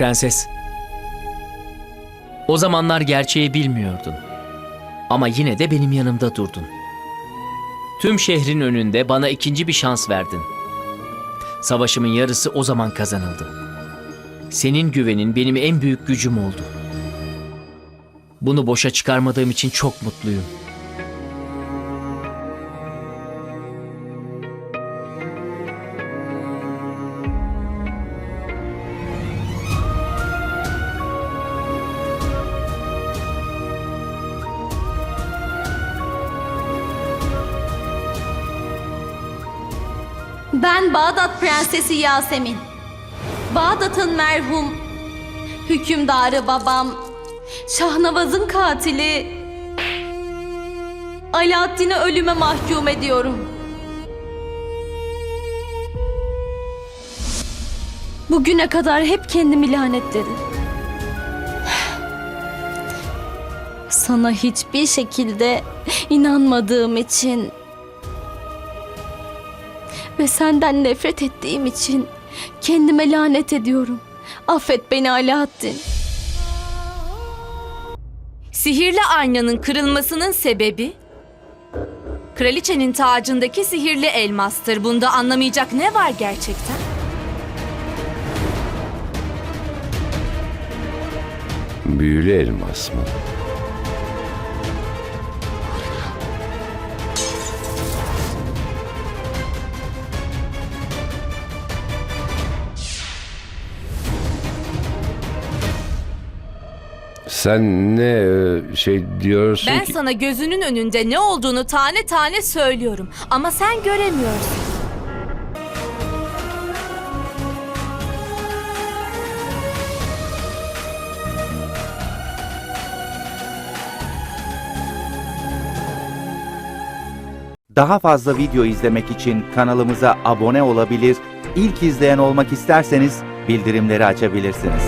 Prenses. O zamanlar gerçeği bilmiyordun. Ama yine de benim yanımda durdun. Tüm şehrin önünde bana ikinci bir şans verdin. Savaşımın yarısı o zaman kazanıldı. Senin güvenin benim en büyük gücüm oldu. Bunu boşa çıkarmadığım için çok mutluyum. Ben Bağdat Prensesi Yasemin. Bağdat'ın merhum hükümdarı babam, Şahnavaz'ın katili Alaaddin'i ölüme mahkum ediyorum. Bugüne kadar hep kendimi lanetledim. Sana hiçbir şekilde inanmadığım için ve senden nefret ettiğim için kendime lanet ediyorum. Affet beni Alaaddin. Sihirli aynanın kırılmasının sebebi kraliçenin tacındaki sihirli elmastır. Bunda anlamayacak ne var gerçekten? Büyülü elmas mı? Sen ne e, şey diyorsun Ben ki? sana gözünün önünde ne olduğunu tane tane söylüyorum ama sen göremiyorsun. Daha fazla video izlemek için kanalımıza abone olabilir, ilk izleyen olmak isterseniz bildirimleri açabilirsiniz.